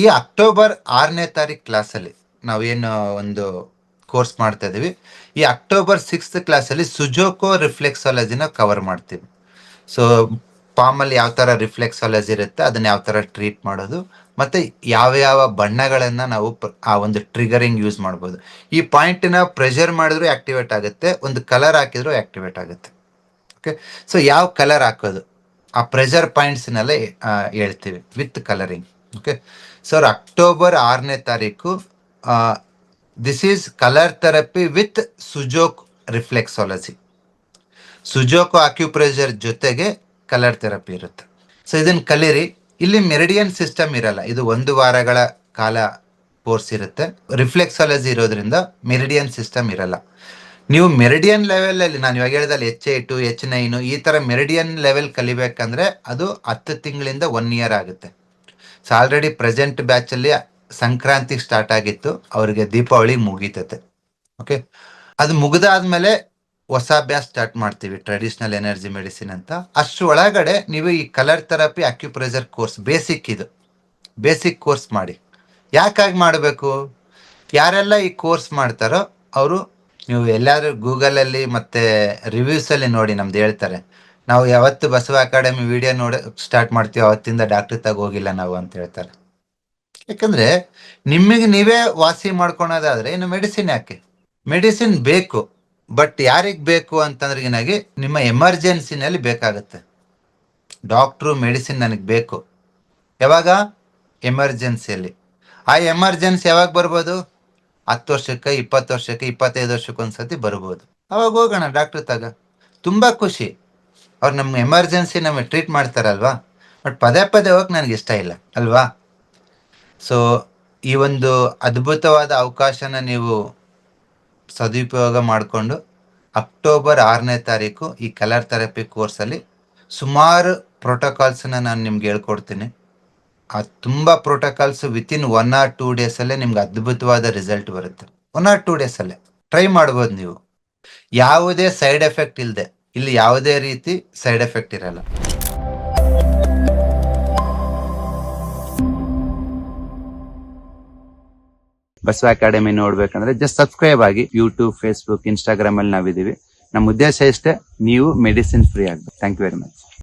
ಈ ಅಕ್ಟೋಬರ್ ಆರನೇ ತಾರೀಕು ಕ್ಲಾಸಲ್ಲಿ ನಾವೇನು ಒಂದು ಕೋರ್ಸ್ ಮಾಡ್ತಾ ಇದ್ದೀವಿ ಈ ಅಕ್ಟೋಬರ್ ಸಿಕ್ಸ್ತ್ ಕ್ಲಾಸಲ್ಲಿ ಸುಜೋಕೋ ರಿಫ್ಲೆಕ್ಸಾಲಜಿನ ಕವರ್ ಮಾಡ್ತೀವಿ. ಸೊ ಪಾಮಲ್ಲಿ ಯಾವ ಥರ ರಿಫ್ಲೆಕ್ಸಾಲಜಿ ಇರುತ್ತೆ, ಅದನ್ನ ಯಾವ ಥರ ಟ್ರೀಟ್ ಮಾಡೋದು, ಮತ್ತು ಯಾವ ಯಾವ ಬಣ್ಣಗಳನ್ನು ನಾವು ಆ ಒಂದು ಟ್ರಿಗರಿಂಗ್ ಯೂಸ್ ಮಾಡ್ಬೋದು. ಈ ಪಾಯಿಂಟನ್ನ ಪ್ರೆಷರ್ ಮಾಡಿದ್ರು ಆ್ಯಕ್ಟಿವೇಟ್ ಆಗುತ್ತೆ, ಒಂದು ಕಲರ್ ಹಾಕಿದ್ರು ಆ್ಯಕ್ಟಿವೇಟ್ ಆಗುತ್ತೆ. ಓಕೆ ಸೊ ಯಾವ ಕಲರ್ ಹಾಕೋದು? ಆ ಪ್ರೆಷರ್ ಪಾಯಿಂಟ್ಸ್ನೆಲ್ಲ ಹೇಳ್ತೀವಿ with colouring okay sir October ಆರನೇ ತಾರೀಕು this is colour therapy with Sujok reflexology Sujok acupressure ಜೊತೆಗೆ ಕಲರ್ ಥೆರಪಿ ಇರುತ್ತೆ. ಸೊ ಇದನ್ನು ಕಲೀರಿ. ಇಲ್ಲಿ ಮೆರಿಡಿಯನ್ ಸಿಸ್ಟಮ್ ಇರಲ್ಲ. ಇದು ಒಂದು ವಾರಗಳ ಕಾಲ ಕೋರ್ಸ್ ಇರುತ್ತೆ. ರಿಫ್ಲೆಕ್ಸಾಲಜಿ ಇರೋದ್ರಿಂದ ಮೆರಿಡಿಯನ್ ಸಿಸ್ಟಮ್ ಇರಲ್ಲ. ನೀವು ಮೆರಿಡಿಯನ್ ಲೆವೆಲಲ್ಲಿ ನಾನು ಇವಾಗ ಹೇಳಿದಲ್ಲಿ ಎಚ್ ಏಟು ಎಚ್ ನೈನು ಈ ತರ ಮೆರಿಡಿಯನ್ ಲೆವೆಲ್ ಕಲಿಬೇಕಂದ್ರೆ ಅದು ಹತ್ತು ತಿಂಗಳಿಂದ ಒನ್ ಇಯರ್ ಆಗುತ್ತೆ. ಸೊ ಆಲ್ರೆಡಿ ಪ್ರೆಸೆಂಟ್ ಬ್ಯಾಚ್ ಅಲ್ಲಿ ಸಂಕ್ರಾಂತಿ ಸ್ಟಾರ್ಟ್ ಆಗಿತ್ತು. ಅವರಿಗೆ ದೀಪಾವಳಿ ಮುಗೀತತೆ. ಓಕೆ ಅದು ಮುಗಿದಾದ್ಮೇಲೆ ಹೊಸ ಅಭ್ಯಾಸ ಸ್ಟಾರ್ಟ್ ಮಾಡ್ತೀವಿ. ಟ್ರೆಡಿಷನಲ್ ಎನರ್ಜಿ ಮೆಡಿಸಿನ್ ಅಂತ. ಅಷ್ಟು ಒಳಗಡೆ ನೀವು ಈ colour therapy acupressure course basic ಇದು. ಬೇಸಿಕ್ ಕೋರ್ಸ್ ಮಾಡಿ. ಯಾಕಾಗಿ ಮಾಡಬೇಕು? ಯಾರೆಲ್ಲ ಈ ಕೋರ್ಸ್ ಮಾಡ್ತಾರೋ ಅವರು ನೀವು ಎಲ್ಲಾದ್ರೂ ಗೂಗಲಲ್ಲಿ ಮತ್ತು ರಿವ್ಯೂಸಲ್ಲಿ ನೋಡಿ ನಮ್ದು ಹೇಳ್ತಾರೆ. ನಾವು ಯಾವತ್ತು ಬಸವ ಅಕಾಡೆಮಿ ವಿಡಿಯೋ ನೋಡ, ಸ್ಟಾರ್ಟ್ ಮಾಡ್ತೀವಿ ಅವತ್ತಿಂದ ಡಾಕ್ಟರ್ ತಗ ಹೋಗಿಲ್ಲ ನಾವು ಅಂತ ಹೇಳ್ತಾರೆ. ಯಾಕಂದ್ರೆ ನಿಮಗೆ ನೀವೇ ವಾಸಿ ಮಾಡ್ಕೊಳೋದಾದ್ರೆ ಇನ್ನು ಮೆಡಿಸಿನ್ ಯಾಕೆ? ಮೆಡಿಸಿನ್ ಬೇಕು ಬಟ್ ಯಾರಿಗೆ ಬೇಕು ಅಂತಂದ್ರೆ ಏನಾಗಿ ನಿಮ್ಮ ಎಮರ್ಜೆನ್ಸಿನಲ್ಲಿ ಬೇಕಾಗುತ್ತೆ. ಡಾಕ್ಟ್ರು ಮೆಡಿಸಿನ್ ನನಗೆ ಬೇಕು. ಯಾವಾಗ? ಎಮರ್ಜೆನ್ಸಿಯಲ್ಲಿ ಆ ಎಮರ್ಜೆನ್ಸಿ ಯಾವಾಗ ಬರ್ಬೋದು? ಹತ್ತು ವರ್ಷಕ್ಕೆ, ಇಪ್ಪತ್ತು ವರ್ಷಕ್ಕೆ, ಇಪ್ಪತ್ತೈದು ವರ್ಷಕ್ಕೆ ಒಂದ್ಸತಿ ಬರ್ಬೋದು. ಅವಾಗ ಹೋಗೋಣ ಡಾಕ್ಟ್ರ್ ತಗ. ತುಂಬ ಖುಷಿ. ಅವ್ರು ನಮ್ಗೆ ಎಮರ್ಜೆನ್ಸಿ ನಮಗೆ ಟ್ರೀಟ್ ಮಾಡ್ತಾರಲ್ವಾ? ಬಟ್ ಪದೇ ಪದೇ ಹೋಗಕ್ಕೆ ನನಗೆ ಇಷ್ಟ ಇಲ್ಲ, ಅಲ್ವಾ? ಸೊ ಈ ಒಂದು ಅದ್ಭುತವಾದ ಅವಕಾಶನ ನೀವು ಸದುಪಯೋಗ ಮಾಡಿಕೊಂಡು ಅಕ್ಟೋಬರ್ ಆರನೇ ತಾರೀಕು ಈ ಕಲರ್ ಥೆರಪಿ ಕೋರ್ಸಲ್ಲಿ ಸುಮಾರು ಪ್ರೋಟೋಕಾಲ್ಸನ್ನ ನಾನು ನಿಮ್ಗೆ ಹೇಳ್ಕೊಡ್ತೀನಿ. ಆ ತುಂಬ protocols within one or two ಡೇಸಲ್ಲೇ ನಿಮ್ಗೆ ಅದ್ಭುತವಾದ ರಿಸಲ್ಟ್ ಬರುತ್ತೆ. ಒನ್ ಆರ್ ಟೂ ಡೇಸಲ್ಲೇ ಟ್ರೈ ಮಾಡ್ಬೋದು ನೀವು. ಯಾವುದೇ ಸೈಡ್ ಎಫೆಕ್ಟ್ ಇಲ್ಲದೆ ಇಲ್ಲಿ ಯಾವುದೇ ರೀತಿ ಸೈಡ್ ಎಫೆಕ್ಟ್ ಇರಲ್ಲ. ಬಸವ ಅಕಾಡೆಮಿ ನೋಡ್ಬೇಕಂದ್ರೆ ಜಸ್ಟ್ ಸಬ್ಸ್ಕ್ರೈಬ್ ಆಗಿ ಯೂಟ್ಯೂಬ್ ಫೇಸ್ಬುಕ್ ಇನ್ಸ್ಟಾಗ್ರಾಮ್ ಅಲ್ಲಿ ನಾವಿದೀವಿ ನಮ್ಮ ಉದ್ದೇಶ ಇಷ್ಟೇ, ನೀವು ಮೆಡಿಸಿನ್ ಫ್ರೀ ಆಗ್ಬೇಕು. Thank you very much